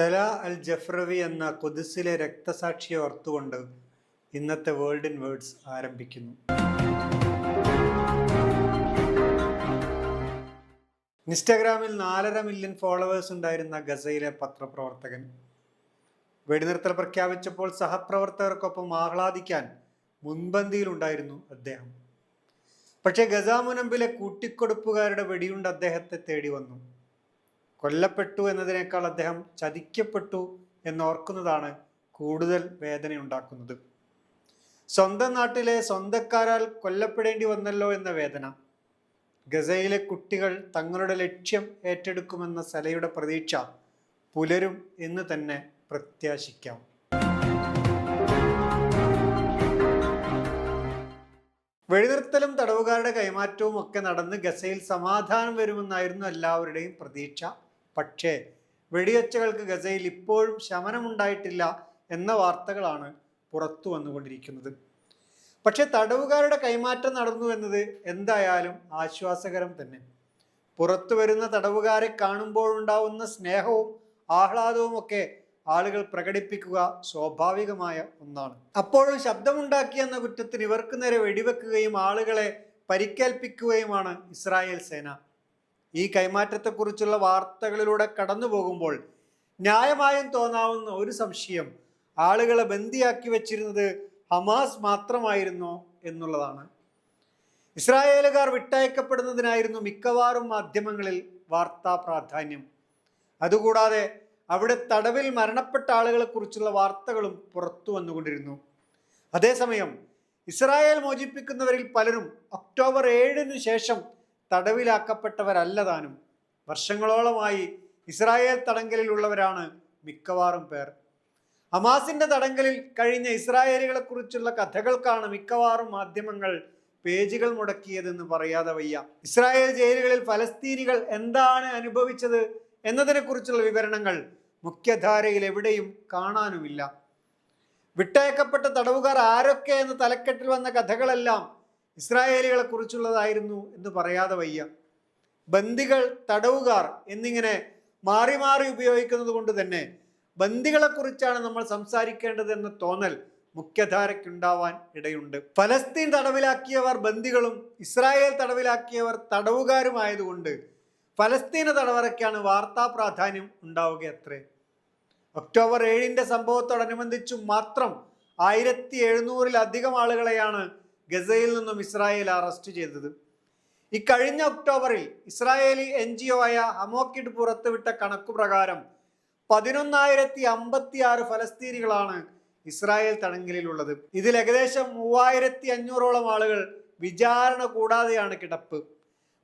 സല അൽ ജഫ്രവി എന്ന കുതിസിലെ രക്തസാക്ഷിയെ ഓർത്തുകൊണ്ട് ഇന്നത്തെ വേൾഡ് ഇൻ വേർഡ്സ് ആരംഭിക്കുന്നു. ഇൻസ്റ്റാഗ്രാമിൽ നാലര മില്യൺ ഫോളോവേഴ്സ് ഉണ്ടായിരുന്ന ഗസയിലെ പത്രപ്രവർത്തകൻ. വെടിനിർത്തൽ പ്രഖ്യാപിച്ചപ്പോൾ സഹപ്രവർത്തകർക്കൊപ്പം ആഹ്ലാദിക്കാൻ മുൻപന്തിയിലുണ്ടായിരുന്നു അദ്ദേഹം. പക്ഷേ ഗസ മുനമ്പിലെ കൂട്ടിക്കൊടുപ്പുകാരുടെ വെടിയുണ്ട് അദ്ദേഹത്തെ തേടി വന്നു കൊല്ലപ്പെട്ടു എന്നതിനേക്കാൾ അദ്ദേഹം ചതിക്കപ്പെട്ടു എന്നോർക്കുന്നതാണ് കൂടുതൽ വേദനയുണ്ടാക്കുന്നത്. സ്വന്തം നാട്ടിലെ സ്വന്തക്കാരാൽ കൊല്ലപ്പെടേണ്ടി വന്നല്ലോ എന്ന വേദന. ഗസയിലെ കുട്ടികൾ തങ്ങളുടെ ലക്ഷ്യം ഏറ്റെടുക്കുമെന്ന സലയുടെ പ്രതീക്ഷ പുലരും എന്ന് തന്നെ പ്രത്യാശിക്കാം. വെടിനിർത്തലും തടവുകാരുടെ കൈമാറ്റവും ഒക്കെ നടന്ന് ഗസയിൽ സമാധാനം വരുമെന്നായിരുന്നു എല്ലാവരുടെയും പ്രതീക്ഷ. പക്ഷേ വെടിയൊച്ചകൾക്ക് ഗസയിൽ ഇപ്പോഴും ശമനമുണ്ടായിട്ടില്ല എന്ന വാർത്തകളാണ് പുറത്തു വന്നുകൊണ്ടിരിക്കുന്നത്. പക്ഷേ തടവുകാരുടെ കൈമാറ്റം നടന്നു എന്നത് എന്തായാലും ആശ്വാസകരം തന്നെ. പുറത്തു വരുന്ന തടവുകാരെ കാണുമ്പോഴുണ്ടാവുന്ന സ്നേഹവും ആഹ്ലാദവും ഒക്കെ ആളുകൾ പ്രകടിപ്പിക്കുക സ്വാഭാവികമായ ഒന്നാണ്. അപ്പോഴും ശബ്ദമുണ്ടാക്കിയെന്ന കുറ്റത്തിന് ഇവർക്ക് നേരെ വെടിവെക്കുകയും ആളുകളെ പരിക്കേൽപ്പിക്കുകയുമാണ് ഇസ്രായേൽ സേന. ഈ കൈമാറ്റത്തെക്കുറിച്ചുള്ള വാർത്തകളിലൂടെ കടന്നു പോകുമ്പോൾ ന്യായമായും തോന്നാവുന്ന ഒരു സംശയം ആളുകളെ ബന്ദിയാക്കി വെച്ചിരുന്നത് ഹമാസ് മാത്രമായിരുന്നോ എന്നുള്ളതാണ്. ഇസ്രായേലുകാർ വിട്ടയക്കപ്പെടുന്നതിനായിരുന്നു മിക്കവാറും മാധ്യമങ്ങളിൽ വാർത്താ പ്രാധാന്യം. അതുകൂടാതെ അവിടെ തടവിൽ മരണപ്പെട്ട ആളുകളെക്കുറിച്ചുള്ള വാർത്തകളും പുറത്തു വന്നുകൊണ്ടിരുന്നു. അതേസമയം ഇസ്രായേൽ മോചിപ്പിക്കുന്നവരിൽ പലരും ഒക്ടോബർ ഏഴിനു ശേഷം തടവിലാക്കപ്പെട്ടവരല്ല താനും വർഷങ്ങളോളമായി ഇസ്രായേൽ തടങ്കലിലുള്ളവരാണ് മിക്കവാറും പേർ. ഹമാസിന്റെ തടങ്കലിൽ കഴിഞ്ഞ ഇസ്രായേലികളെ കുറിച്ചുള്ള കഥകൾക്കാണ് മിക്കവാറും മാധ്യമങ്ങൾ പേജുകൾ മുടക്കിയതെന്ന് പറയാതെ വയ്യ. ഇസ്രായേൽ ജയിലുകളിൽ ഫലസ്തീനികൾ എന്താണ് അനുഭവിച്ചത് എന്നതിനെക്കുറിച്ചുള്ള വിവരണങ്ങൾ മുഖ്യധാരയിൽ എവിടെയും കാണാനുമില്ല. വിട്ടയക്കപ്പെട്ട തടവുകാർ ആരൊക്കെ എന്ന തലക്കെട്ടിൽ വന്ന കഥകളെല്ലാം ഇസ്രായേലികളെ കുറിച്ചുള്ളതായിരുന്നു എന്ന് പറയാതെ വയ്യ. ബന്ദികൾ തടവുകാർ എന്നിങ്ങനെ മാറി മാറി ഉപയോഗിക്കുന്നത് കൊണ്ട് തന്നെ ബന്ദികളെക്കുറിച്ചാണ് നമ്മൾ സംസാരിക്കേണ്ടത് എന്ന തോന്നൽ മുഖ്യധാരയ്ക്കുണ്ടാവാൻ ഇടയുണ്ട്. ഫലസ്തീൻ തടവിലാക്കിയവർ ബന്ദികളും ഇസ്രായേൽ തടവിലാക്കിയവർ തടവുകാരുമായതുകൊണ്ട് ഫലസ്തീന തടവറയ്ക്കാണ് വാർത്താ പ്രാധാന്യം ഉണ്ടാവുക അത്രേ ഒക്ടോബർ ഏഴിന്റെ സംഭവത്തോടനുബന്ധിച്ചും മാത്രം ആയിരത്തി എഴുന്നൂറിലധികം ആളുകളെയാണ് ഗസയിൽ നിന്നും ഇസ്രായേൽ അറസ്റ്റ് ചെയ്തത്. ഇക്കഴിഞ്ഞ ഒക്ടോബറിൽ ഇസ്രായേലി എൻ ജി ഒ ആയ ഹമോക്കിഡ് പുറത്തുവിട്ട കണക്കു പ്രകാരം പതിനൊന്നായിരത്തി അമ്പത്തി ആറ് ഫലസ്തീനികളാണ് ഇസ്രായേൽ തടങ്കലിലുള്ളത്. ഇതിൽ ഏകദേശം മൂവായിരത്തി അഞ്ഞൂറോളം ആളുകൾ വിചാരണ കൂടാതെയാണ് കിടപ്പ്.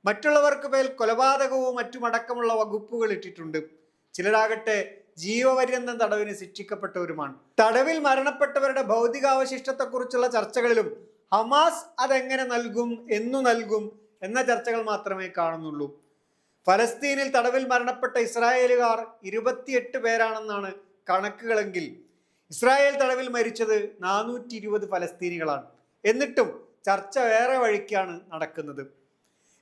മറ്റുള്ളവർക്ക് മേൽ കൊലപാതകവും മറ്റുമടക്കമുള്ള വകുപ്പുകൾ ഇട്ടിട്ടുണ്ട്. ചിലരാകട്ടെ ജീവപര്യന്തം തടവിന് ശിക്ഷിക്കപ്പെട്ടവരുമാണ്. തടവിൽ മരണപ്പെട്ടവരുടെ ഭൗതികാവശിഷ്ടത്തെക്കുറിച്ചുള്ള ചർച്ചകളിലും ഹമാസ് അതെങ്ങനെ നൽകും എന്നു നൽകും എന്ന ചർച്ചകൾ മാത്രമേ കാണുന്നുള്ളൂ. ഫലസ്തീനിൽ തടവിൽ മരണപ്പെട്ട ഇസ്രായേലുകാർ ഇരുപത്തിയെട്ട് പേരാണെന്നാണ് കണക്കുകളെങ്കിൽ ഇസ്രായേൽ തടവിൽ മരിച്ചത് നാനൂറ്റി ഇരുപത് ഫലസ്തീനികളാണ്. എന്നിട്ടും ചർച്ച വേറെ വഴിക്കാണ് നടക്കുന്നത്.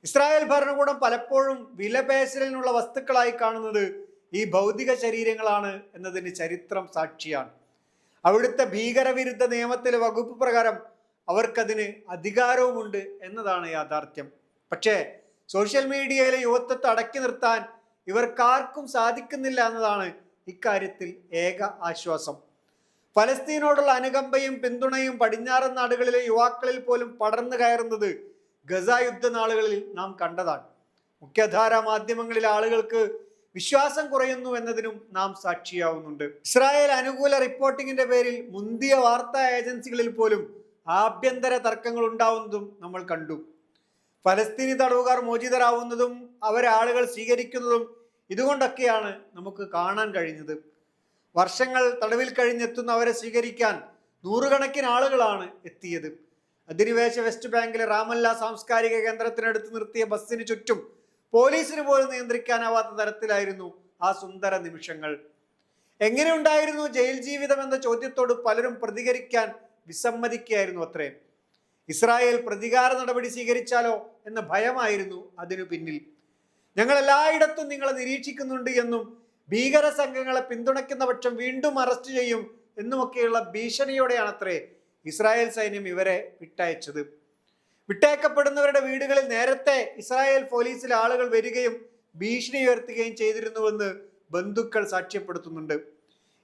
ഇസ്രായേൽ ഭരണകൂടം പലപ്പോഴും വിലപേശലിനുള്ള വസ്തുക്കളായി കാണുന്നത് ഈ ഭൗതിക ശരീരങ്ങളാണ് എന്നതിന് ചരിത്രം സാക്ഷിയാണ്. അവിടുത്തെ ഭീകരവിരുദ്ധ നിയമത്തിലെ വകുപ്പ് പ്രകാരം അവർക്കതിന് അധികാരവുമുണ്ട് എന്നതാണ് യാഥാർത്ഥ്യം. പക്ഷേ സോഷ്യൽ മീഡിയയിലെ യുവത്വത്തെ അടക്കി നിർത്താൻ ഇവർക്കാർക്കും സാധിക്കുന്നില്ല എന്നതാണ് ഇക്കാര്യത്തിൽ ഏക ആശ്വാസം. ഫലസ്തീനോടുള്ള അനുകമ്പയും പിന്തുണയും പടിഞ്ഞാറൻ നാടുകളിലെ യുവാക്കളിൽ പോലും പടർന്നു കയറുന്നത് ഗസ യുദ്ധ നാളുകളിൽ നാം കണ്ടതാണ്. മുഖ്യധാര മാധ്യമങ്ങളിലെ ആളുകൾക്ക് വിശ്വാസം കുറയുന്നു എന്നതിനും നാം സാക്ഷിയാവുന്നുണ്ട്. ഇസ്രായേൽ അനുകൂല റിപ്പോർട്ടിങ്ങിന്റെ പേരിൽ മുന്തിയ വാർത്താ ഏജൻസികളിൽ പോലും ആഭ്യന്തര തർക്കങ്ങൾ ഉണ്ടാവുന്നതും നമ്മൾ കണ്ടു. ഫലസ്തീനി തടവുകാർ മോചിതരാവുന്നതും അവരെ ആളുകൾ സ്വീകരിക്കുന്നതും ഇതുകൊണ്ടൊക്കെയാണ് നമുക്ക് കാണാൻ കഴിഞ്ഞത്. വർഷങ്ങൾ തടവിൽ കഴിഞ്ഞെത്തുന്ന അവരെ സ്വീകരിക്കാൻ നൂറുകണക്കിന് ആളുകളാണ് എത്തിയത്. അധിനിവേശ വെസ്റ്റ് ബാങ്കിലെ റാമല്ല സാംസ്കാരിക കേന്ദ്രത്തിനടുത്ത് നിർത്തിയ ബസ്സിന് ചുറ്റും പോലീസിന് പോലും നിയന്ത്രിക്കാനാവാത്ത തരത്തിലായിരുന്നു ആ സുന്ദര നിമിഷങ്ങൾ. എങ്ങനെ ഉണ്ടായിരുന്നു ജയിൽ ജീവിതം എന്ന ചോദ്യത്തോട് പലരും പ്രതികരിക്കാൻ വിസമ്മതിക്കുകയായിരുന്നു അത്രേ. ഇസ്രായേൽ പ്രതികാര നടപടി സ്വീകരിച്ചാലോ എന്ന ഭയമായിരുന്നു അതിനു പിന്നിൽ. ഞങ്ങൾ എല്ലായിടത്തും നിങ്ങളെ നിരീക്ഷിക്കുന്നുണ്ട് എന്നും ഭീകര സംഘങ്ങളെ പിന്തുണയ്ക്കുന്ന പക്ഷം വീണ്ടും അറസ്റ്റ് ചെയ്യും എന്നുമൊക്കെയുള്ള ഭീഷണിയോടെയാണത്രേ ഇസ്രായേൽ സൈന്യം ഇവരെ വിട്ടയച്ചത്. വിട്ടയക്കപ്പെടുന്നവരുടെ വീടുകളിൽ നേരത്തെ ഇസ്രായേൽ പോലീസിലെ ആളുകൾ വരികയും ഭീഷണി ഉയർത്തുകയും ചെയ്തിരുന്നുവെന്ന് ബന്ധുക്കൾ സാക്ഷ്യപ്പെടുത്തുന്നുണ്ട്.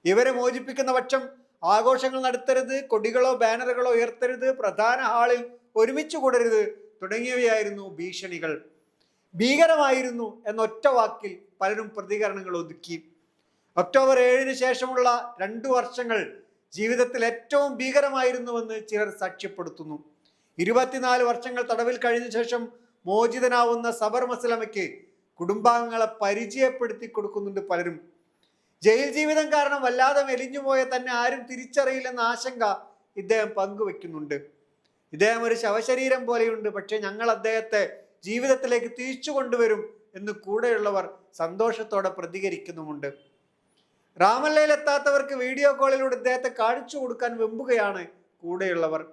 ഇവരെ മോചിപ്പിക്കുന്ന പക്ഷം ആഘോഷങ്ങൾ നടത്തരുത് കൊടികളോ ബാനറുകളോ ഉയർത്തരുത് പ്രധാന ഹാളിൽ ഒരുമിച്ച് കൂടരുത് തുടങ്ങിയവയായിരുന്നു ഭീഷണികൾ. ഭീകരമായിരുന്നു എന്നൊറ്റ വാക്കിൽ പലരും പ്രതികരണങ്ങൾ ഒതുക്കി. ഒക്ടോബർ ഏഴിന് ശേഷമുള്ള രണ്ടു വർഷങ്ങൾ ജീവിതത്തിൽ ഏറ്റവും ഭീകരമായിരുന്നുവെന്ന് ചിലർ സാക്ഷ്യപ്പെടുത്തുന്നു. ഇരുപത്തിനാല് വർഷങ്ങൾ തടവിൽ കഴിഞ്ഞ ശേഷം മോചിതനാവുന്ന സബർ മസലമയ്ക്ക് കുടുംബാംഗങ്ങളെ പരിചയപ്പെടുത്തി കൊടുക്കുന്നുണ്ട് പലരും. ജയിൽ ജീവിതം കാരണം വല്ലാതെ മെലിഞ്ഞുപോയ തന്നെ ആരും തിരിച്ചറിയില്ലെന്ന ആശങ്ക ഇദ്ദേഹം പങ്കുവെക്കുന്നുണ്ട്. ഇദ്ദേഹം ഒരു ശവശരീരം പോലെയുണ്ട്. പക്ഷെ ഞങ്ങൾ അദ്ദേഹത്തെ ജീവിതത്തിലേക്ക് തിരിച്ചു കൊണ്ടുവരും എന്ന് കൂടെയുള്ളവർ സന്തോഷത്തോടെ പ്രതികരിക്കുന്നുമുണ്ട്. റാമല്ലയിലെത്താത്തവർക്ക് വീഡിയോ കോളിലൂടെ ഇദ്ദേഹത്തെ കാണിച്ചു കൊടുക്കാൻ വെമ്പുകയാണ് കൂടെയുള്ളവർ.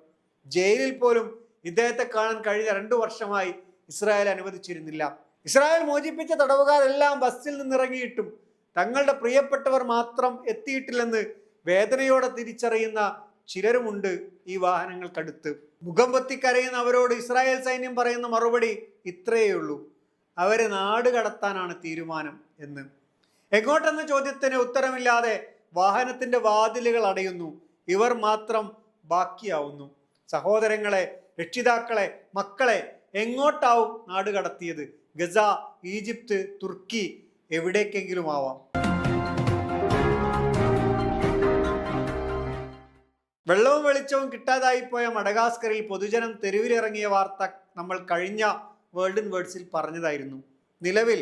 ജയിലിൽ പോലും ഇദ്ദേഹത്തെ കാണാൻ കഴിഞ്ഞ രണ്ടു വർഷമായി ഇസ്രായേൽ അനുവദിച്ചിരുന്നില്ല. ഇസ്രായേൽ മോചിപ്പിച്ച തടവുകാരെല്ലാം ബസ്സിൽ നിന്നിറങ്ങിയിട്ടും തങ്ങളുടെ പ്രിയപ്പെട്ടവർ മാത്രം എത്തിയിട്ടില്ലെന്ന് വേദനയോടെ തിരിച്ചറിയുന്ന ചിലരുമുണ്ട് ഈ വാഹനങ്ങൾക്കടുത്ത്. മുഖം പൊത്തിക്കരയുന്ന അവരോട് ഇസ്രായേൽ സൈന്യം പറയുന്ന മറുപടി ഇത്രയേ ഉള്ളൂ അവരെ നാട് കടത്താനാണ് തീരുമാനം എന്ന്. എങ്ങോട്ടെന്ന ചോദ്യത്തിന് ഉത്തരമില്ലാതെ വാഹനത്തിന്റെ വാതിലുകൾ അടയുന്നു. ഇവർ മാത്രം ബാക്കിയാവുന്നു. സഹോദരങ്ങളെ രക്ഷിതാക്കളെ മക്കളെ എങ്ങോട്ടാവും നാട് കടത്തിയത്? ഗസ ഈജിപ്ത് തുർക്കി എവിടേക്കെങ്കിലും ആവാം. വെള്ളവും വെളിച്ചവും കിട്ടാതായി പോയ മഡഗാസ്കറിൽ പൊതുജനം തെരുവിലിറങ്ങിയ വാർത്ത നമ്മൾ കഴിഞ്ഞ വേൾഡ് ഇൻ വേർഡ്സിൽ പറഞ്ഞതായിരുന്നു. നിലവിൽ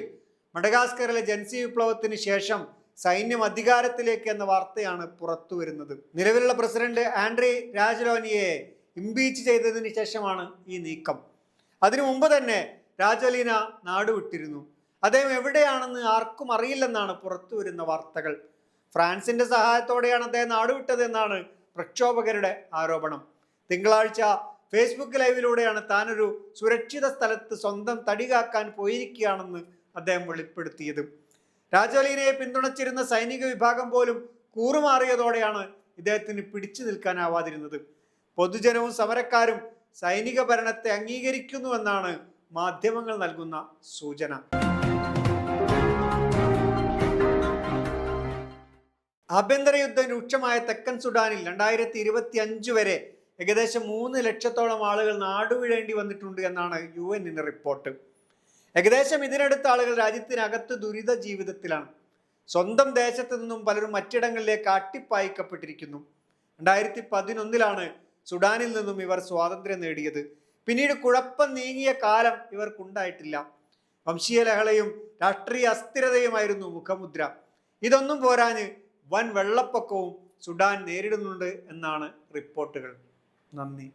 മഡഗാസ്കറിലെ ജൻസി വിപ്ലവത്തിന് ശേഷം സൈന്യം അധികാരത്തിലേക്ക് എന്ന വാർത്തയാണ് പുറത്തു വരുന്നത്. നിലവിലുള്ള പ്രസിഡന്റ് ആൻഡ്രി രാജലോനിയെ ഇംപീച്ച് ചെയ്തതിന് ശേഷമാണ് ഈ നീക്കം. അതിനു മുമ്പ് തന്നെ രാജലീന നാടുവിട്ടിരുന്നു അദ്ദേഹം എവിടെയാണെന്ന് ആർക്കും അറിയില്ലെന്നാണ് പുറത്തു വരുന്ന വാർത്തകൾ. ഫ്രാൻസിന്റെ സഹായത്തോടെയാണ് അദ്ദേഹം നാടുവിട്ടത് എന്നാണ് പ്രക്ഷോഭകരുടെ ആരോപണം. തിങ്കളാഴ്ച ഫേസ്ബുക്ക് ലൈവിലൂടെയാണ് താനൊരു സുരക്ഷിത സ്ഥലത്ത് സ്വന്തം തടികാക്കാൻ പോയിരിക്കുകയാണെന്ന് അദ്ദേഹം വെളിപ്പെടുത്തിയത്. രാജോലീനയെ പിന്തുണച്ചിരുന്ന സൈനിക വിഭാഗം പോലും കൂറുമാറിയതോടെയാണ് ഇദ്ദേഹത്തിന് പിടിച്ചു നിൽക്കാനാവാതിരുന്നത്. പൊതുജനവും സമരക്കാരും സൈനിക ഭരണത്തെ അംഗീകരിക്കുന്നുവെന്നാണ് മാധ്യമങ്ങൾ നൽകുന്ന സൂചന. ആഭ്യന്തര യുദ്ധം രൂക്ഷമായ തെക്കൻ സുഡാനിൽ രണ്ടായിരത്തി ഇരുപത്തി അഞ്ച് വരെ ഏകദേശം മൂന്ന് ലക്ഷത്തോളം ആളുകൾ നാടുവിടേണ്ടി വന്നിട്ടുണ്ട് എന്നാണ് യു എന്നിന്റെ റിപ്പോർട്ട്. ഏകദേശം ഇതിനടുത്ത ആളുകൾ രാജ്യത്തിനകത്ത് ദുരിത ജീവിതത്തിലാണ്. സ്വന്തം ദേശത്തു നിന്നും പലരും മറ്റിടങ്ങളിലേക്ക് അട്ടിപ്പായിക്കപ്പെട്ടിരിക്കുന്നു. രണ്ടായിരത്തി പതിനൊന്നിലാണ് സുഡാനിൽ നിന്നും ഇവർ സ്വാതന്ത്ര്യം നേടിയത്. പിന്നീട് കുഴപ്പം നീങ്ങിയ കാലം ഇവർക്കുണ്ടായിട്ടില്ല. വംശീയ ലഹളയും രാഷ്ട്രീയ അസ്ഥിരതയുമായിരുന്നു മുഖമുദ്ര. ഇതൊന്നും പോരാഞ്ഞ് വൻ വെള്ളപ്പൊക്കവും സുഡാൻ നേരിടുന്നുണ്ട് എന്നാണ് റിപ്പോർട്ടുകൾ. നന്ദി.